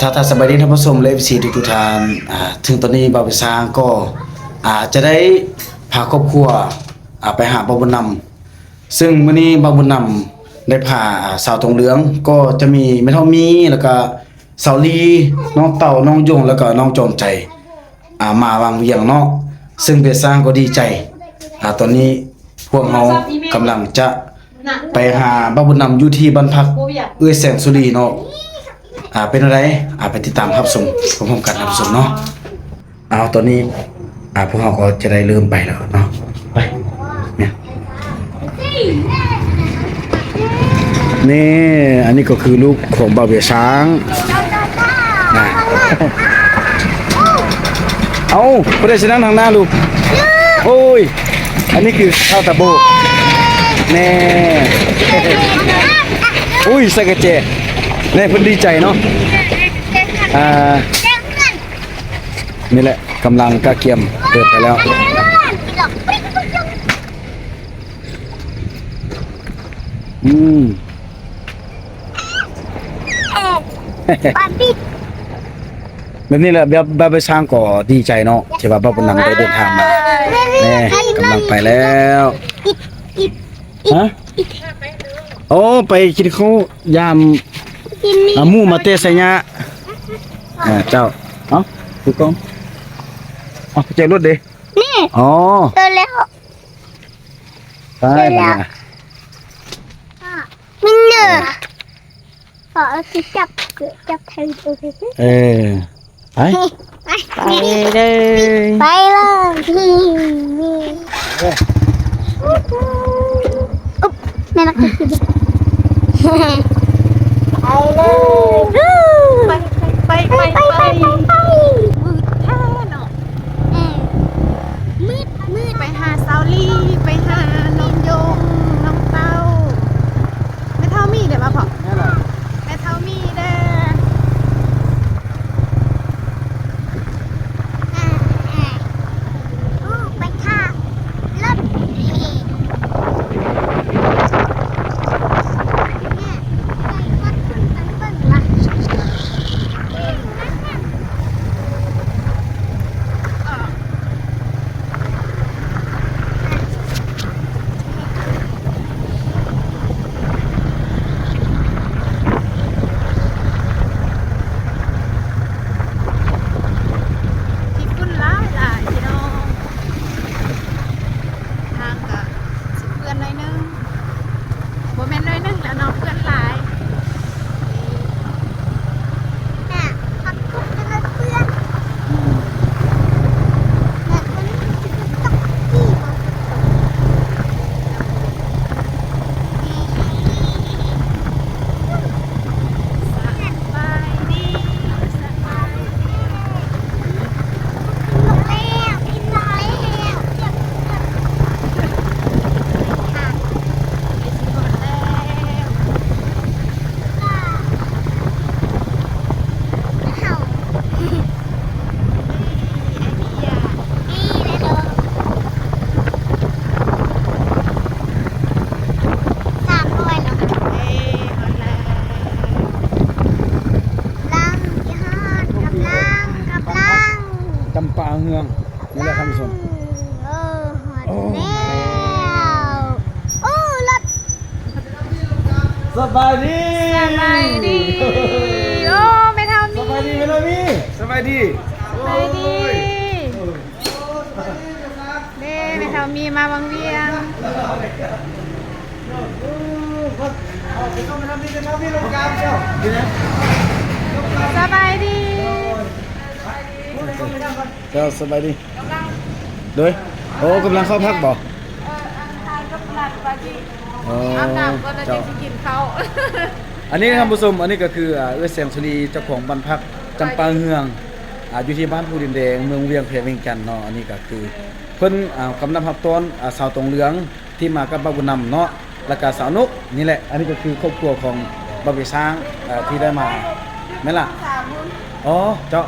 ถ้าถ้าสบายดีท่านผู้ชมและสีทุกท่านถึงตอนนี้บาวไปสร้างก็อาจจะได้พาครอบครัวไปหาบาบุญนำซึ่งมื้อนี้บาบุญนำได้พาสาวทองเหลือง ก็จะมีแม่เฒ่ามีแล้วก็สาวลีน้องเต่าน้องยงแล้วก็น้องจอมใจมาวางเวียงเนาะซึ่งเบสร้างก็ดีใจตอนนี้พวกเรากำลังจะไปหาบาบุญนำอยู่ที่บ้านพักเอื้อแสงสุรีเนาะ อ่าเป็นอะไรอ่าไปติดตามรับชมพร้อมๆกันรับชมเนาะเอาตอนนี้ อ่าพวกเราก็จะได้เริ่มไปแล้วเนาะไปเนี่ยนี่อันนี้ก็คือลูกของบ่าวเบียช้างนะเอาไม่ได้ชนะทางหน้าลูกโอ้ยอันนี้คือข้าวตะโบกแน่อุ้ยใส่กระเจแน่เพิ่นดีใจเนาะอ่านี่แหละกำลังกะเกียมเดินไปแล้วอืมแบบนี้แหละแบบแบบไปสร้างก็ดีใจเนาะที่ว่าบ่บุญนำได้เดินทางมาแน่กำลังไปแล้วฮะโอ้ไปกินข้าวยาม อาหมูมาเตะใส่ยะอ่าเจ้าเอ้าถูกต้องเอ๋อใจรถดินี่อ๋อตั สบายดีสบายดีโอ้ไม่เท่าสนี้บายดีไหมล่ะพี่สบายดีสบายดีเด้ไม่เท่ามีมาบางเวียงสบายดีเจ้าสบายดีโดยโอ้กำลังเข้าพักบ่ เอออันทานกับหลัดปาจิ อ๋ออาบน้ำก็จะเจ้าจะกินข้าว อันนี้ท่านผู้ชมอันนี้ก็คืออ่าเอื้อแสงสุรีเจ้าของบ้านพักจำปาเฮืองอ่าอยู่ที่บ้านภูดินแดงเมืองเวียงเพชรเวียงจันทน์เนาะอันนี้ก็คือ เพิ่นอ่ากำลังพักตอนอ่าสาวตรงเหลืองที่มากับบ้าบุญนำเนาะแล้วก็สาวนุกนี่แหละ อันนี้ก็คือครอบครัวของบ่าวไปช้างอ่าที่ได้มาแม่นล่ะสามมุนอ๋อเจ้า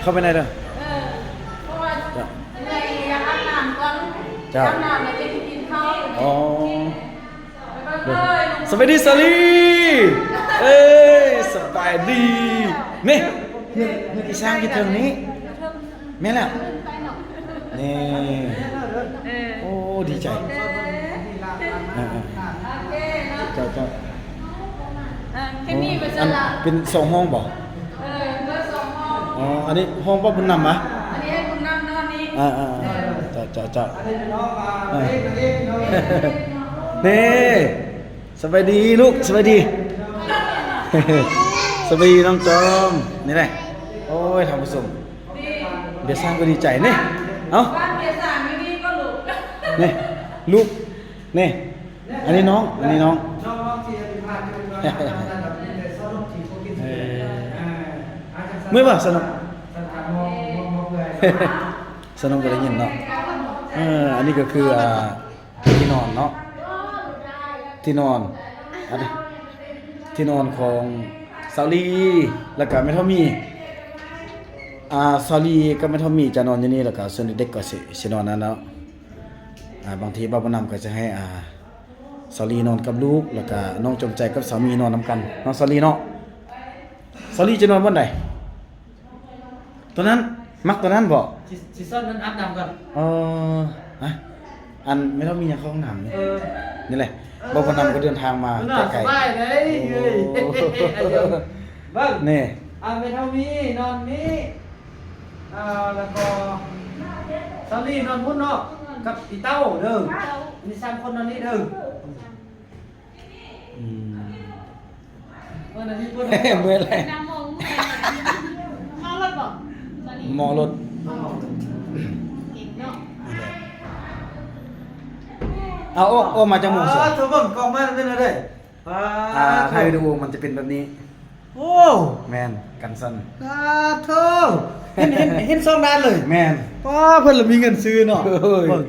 เข้าไปไหนเด้อเออเพราะว่าเจ้า ในอยากอาบน้ำก่อนเจ้า อาบน้ำแล้วจะกินข้าว อ๋อไปเลย สวัสดีสาลีเอ้ยสสบายดีนี่เพื่อนเพื่อนที่สร้างที่เทิงนี้แม่นแล้วนี่เออโอ้ดีใจอ่าๆเจ้าเจ้าอะแค่นี้ก็จะอันละเป็นสองห้องบ่เออเบอร์สองห้องอ๋อ อันนี้ห้องป้าบุญนำมะอันนี้ให้คุณนั่งนอนนี้อ่าอ่าเจ้าเจ้าเจ้าอ่านี่ สบายดีลูกสบายดีสบายดีน้องจอมนี่แหละโอ้ยทำผสมเดี๋ยวสร้างก็ดีใจนี่เอ้าบ้านเบียร์สามไม่มีก็หลุดนี่ลูกนี่อันนี้น้องอันนี้น้องเออเมื่อป่ะสนุกสนุกก็ได้ยินเนาะเอออันนี้ก็คืออ่าที่นอนเนาะ ที่นอนอันนี้ที่นอนของซาลีแล้วก็แม่ทอมมี่อ่าซาลีกับแม่ทอมมี่จะนอนอยู่นี่แล้วก็ส่วนเด็กๆก็สิสินอนนั่นเนาะอ่าบางทีบ้าบ่นำก็จะให้อ่าซาลีนอนกับลูกแล้วก็น้องจมใจกับสามีนอนนํกันเนาะซาลีเนาะซาลีจะนอนบนไหนตัวนั้นมักตัวนั้นบ่ซีซั่นนั้นอัพดำก่อนเอออะอันไม่ต้องมีอย่างเข้าห้องน้ำนี่เออ นี่แหละบอกว่านำก็เดินทางมามันน่าไกสลบายเลยเฮ้ยโอ้เบิ้งนี่อ่าไปเท่านี้นอนนี้อ่าแล้วก็ซาลี่นอนพุ่นเนาะกับอีเต้าเด้อมีสามคนนอนนี่เด้ออืมเมื่อนั้นที่พุ่นเมื่อไรน้ำมองมองรถบอกตอนนี้มองรถ เอาโอ้โอ้มาจากหมองเสือเออเบิ่งกล้องมาเป็นอะไรอ่าอ่าไทยดูมันจะเป็นแบบนี้โอ้แมนกันสันตาเธอเห็นเห็นเห็นสองด้านเลยแมนป้าเพิ่นละมีเงินซื้อเนาะเฮ้ยเบิ่ง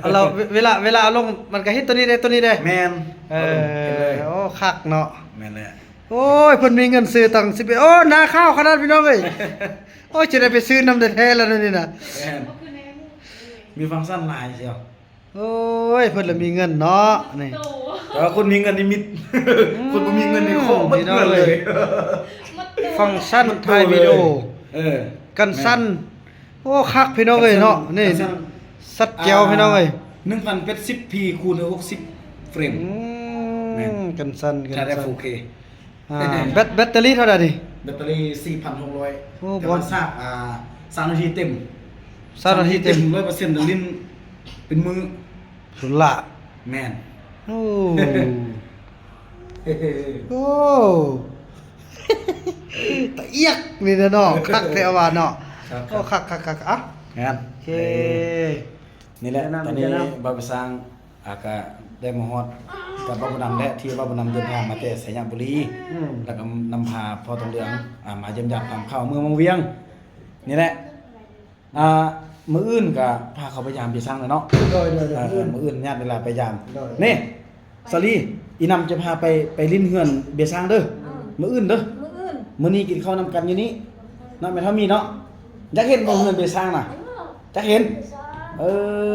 เอาเราเวเวลาเวลาเอาลงมันก็เฮ็ดตัวนี้ได้ตัวนี้ได้แมนเอห็นอเลยโอ้คักเนาะ แมนเลย โอ้ยเพิ่นมีเงินซื้อตั้ง11โอ้นาข้าวขนาดพี่น้องเอ้ยโอ้ยจะได้ไปซื้อน้ำแท้ๆแล้วนี่น่ะแมนมีฟังก์ชันหลายเชียว โอ้ยเพิ่นละมีเงินเนาะนี่โตแต่ว่าคนมีเงินนี่มิด คนบ่มีเงินนี่โคตรพี่น้องเงินเลย มัดโตฟังก์ชันถ่ายวิดีโอ เออกันสั้นโอ้คักพี่น้องเอ้ยเนาะนี่กัสั้สัดแก้วพี่น้องเอ้ยหนึ่งพันเป็ดสิบพีคูณหกสิบเฟรม อืแม่น มกันสั้นกันถ้าได้ สั้น 4K อ่าแบตแบตเตอรี่เท่าไหร่ดิแบตเตอรี่สี่พันหกร้อยโอ้แต่บอว่าลทราบอ่าสามนาทีเต็ม สามนาทีเต็มร้อยเปอร์เซ็นต์ลิ้นเป็นมือ สุดละแมนโอ้เฮ้โอ้ตะเอียกนี่นะเนาะคักแท้ว่าเนาะครับโอ้คักคักคักอะงานโอเค นี่แหละแนะนำตอนนี้แนะนบาบสร้างอากาได้มาฮอดกับบาบุนำและที่บาบุนำเดินทางมาแต่สยามบุรีอืมแล้วก็นำพาพ่อตองเหลืองอ่ามาเยี่ยมญาติทำข้าวเมืองมังเวียง นี่แหละอ่า มื้ออื่นก็พาเขาไปยามไปสร้างแล้วเนาะโดยโดยโดยอ่าอื่นมื้ออื่นญาติเวลาไปยามได้นี่สาลีอีนำจะพาไปไปลิ้นเฮือนเบียร์สร้างเด้อมื้ออื่นเด้อมืออื่นมื้อนี้กินข้าวนำกันอยู่นี้เนาะแม่เท่ามีเนาะอยากเห็นบ่เฮือนเบียร์สร้างน่ะอยากเห็น เอ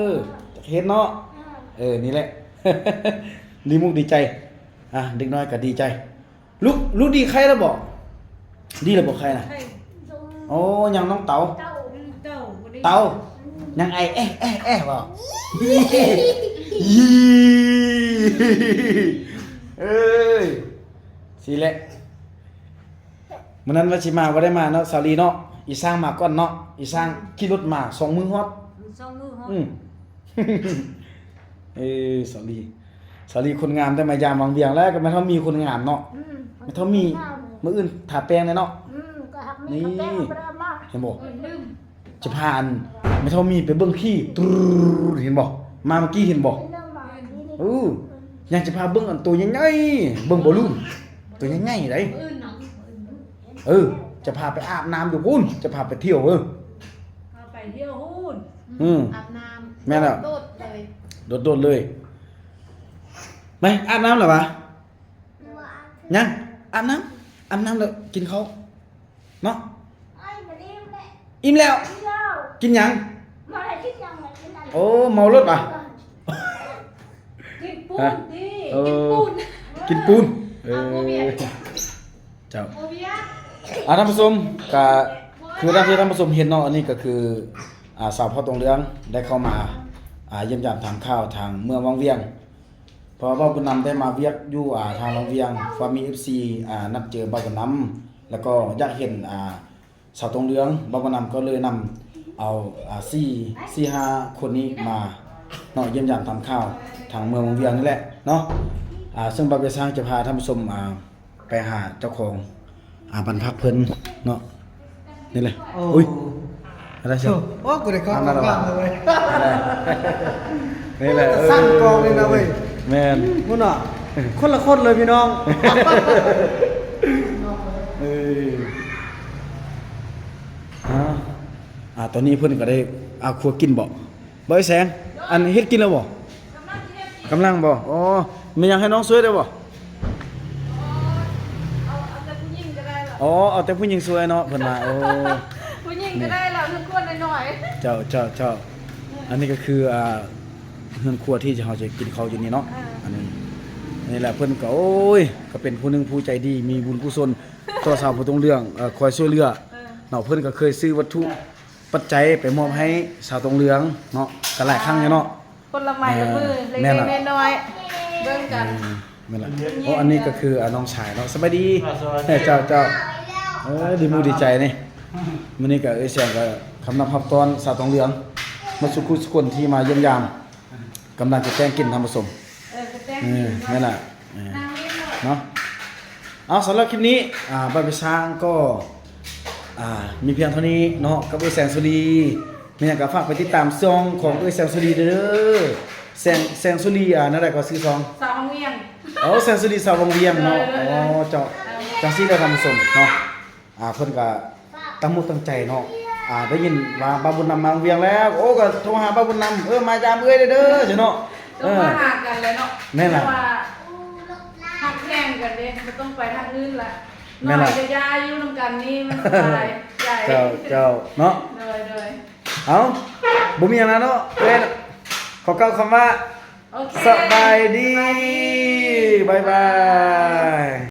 ออยากเห็นเนาะเออ นี่แหละ ดีมุกดีใจ อะเด็กน้อยก็ดีใจลูกลูกดีใครแล้วบอก ดีแล้วบอกใครน่ะใช่โอ้ยังน้องเต๋าเต้าเต้าบ่ได้เต๋ายังไอเอ๊ะเอ๊ะเอ๊ะบอกยีเอ้ยสิแหละมันนั้นว่าสิมาบ่ได้มาเนาะสาลีเนาะอีสร้างมาก่อนเนาะอีสร้างขี่รถมาสองมือฮอดสองมือฮออืมเออสาลีสาลีคนงามแต่มายามวังเวียงแล้วก็ไม่เท่ามีคนงามเนาะไม่เท่ามีมื้ออื่นทาแป้งเลยเนาะอืมก็หักมีกระแป้งปรามาเห็นบ่เออลืม จะพาอันไม่เท่ามีไปเบิ่งขี้ตรูเห็นบ่มาเมื่อกี้เห็นบ่เองมาที่นี่เอยากจะพาเบิ่งอันตัวใหญ่ๆเบิ่งบ่ลืมตัวใหญ่ๆไดมืออื่นเออ จะพาไปอาบน้ำอยู่พุ่นจะพาไปเที่ยวเออพาไปเที่ยวฮู้นอืมอาบน้ำแม่นแล้วโดดเลยโดดๆเลยไปอาบน้ำหรอวะว่ายังอาบน้ำอาบน้ำแล้วกินข้าวเนาะ ไอ้มาเรียกแหละ อิ่มแล้วเที่ยวกินหยังมาอะไรที่ยังไงที่นั่นโอ้เมารถป่ะ กินปูฮะนดิเอกินอ ปูนกินปูนเอเอาบ่เบียอดเจ้าอ่าท่านผู้ชมก็คือท่านที่ท่านผู้ชมเห็นเนาะอันนี้ก็คืออ่าสาวพ่อตรงเรืองได้เข้ามาอ่าเยี่ยมยามถามข่าวทางเมืองวังเวียงเพราะว่าบุญนำได้มาเวียกอยู่อ่าทางวังเวียงว่ามี FC อ่านัดเจอบ่าวบุญนำแล้วก็อยากเห็นอ่า สาวตรงเรืองบ่าวบุญนำก็เลยนำเอาอ่า4 4 5คนนี้มาเนาะเยี่ยมยามถามข่าวทางเมืองวังเวียงนี่แหละเนาะอ่าซึ่งบ่าวเวียงสร้างจะพาท่านผู้ชมอ่าไปหาเจ้าของอ่าบรรพักเพิ่นเนาะนี่เลยอุ้ยอะไรเชียวโอ้กูได้เข้าทำอะไรบ้าบ้างนเลยนี่แหละเออสร้างกองเลยนะเว้ยแม่นมึงอะคนละคนเลยพี่น้องเอออ่า อ่าตอนนี้เพิ่นก็ได้อาครัวกินบ่บ่ไอ้แสง อันเฮ็ดกินแล้วบ่กำลังบ่อ๋อมีหยังให้น้องช่วยได้บ่อ๋อเอาแต่ผู้หญิงช่วยเนาะเพิ่นว่าโอ้ผู้หญิงก็ได้แล้วทุกคนหน่อยเจ้าเจ้าเจ้าอันนี้ก็คืออ่าเฮือนครัวที่เราจะกินข้าวอยู่นี่เนาะอันนี้นี่แหละเพิ่นก็โอ้ยก็เป็นผู้หนึงผู้ใจดีมีบุญกุศลต่อสาวผู้ตรงเรื่องเอ่อคอยช่วยเหลือเนาะเพิ่นก็เคยซื้อวัตถุ ปัจจัยไปมอบให้สาวตรงเรืองเนาะก็หลายครั้งอยู่เนาะ คนละไม้ละมือเล็แม่นล่ะกๆน้อยๆเบิ่งกันอืมนั่นแหละโอ้อันนี้ก็คืออ่าน้องชายเนาะสบายดีเฮ้ยเจ้าเจ้าเอ้ยดีมูดีใจนี่มื้อนี้ก็เอ้ยแซงก็คำนับพับตอนสาวตรงเรือง มาสุขุสุคนที่มาเยี่ยมยามกำลังจะแจ้งกินทำผสมเออก็แจ้งเออนั่นแหละเออ นางเล่นหน่อยเนาะเอาสำหรับคลิปนี้ อ่าบ้านไปช้างก็ อ่ามีเพียงเท่านี้เนาะกับเอ้ยแสงสุรีมีอย่างก็ฝากไปติดตามซองของเอ้ยแสงสุรีเด้อแสงแสงสุรีอ่านั่นแหละก็ซื้อซองสาวเวียงอ๋อแสงสุรีสาววงเวียงเนาะเออเออ๋ออเออเจ้าจังซี่ได้ทำผสมเนาะอ่าเพิ่นก็ตั้งมุกตั้งใจเนาะอ่าได้ยินว่าบ้าบุญนำมาเวียงแล้ว โอ้ก็โทรหาบ้าบุญนำเออมายามเอ้ยเด้อเด้อจ้ะเนาะต้เอองอมาหากันเลยเนาะแม่นล่ะเพราว่าหักแข่งกันเด้ไม่ต้องไปทางอื่นละ แม่น้นอล่ะยจะยาอยู่นำกันนี่มันตายใหญ่เจ้าเจ้าเนาะเลยเลยเอาบ่มีหยังนะเนาะเอ้ยขอกล่าวคำว่า โอเค สบายดี บ๊ายบาย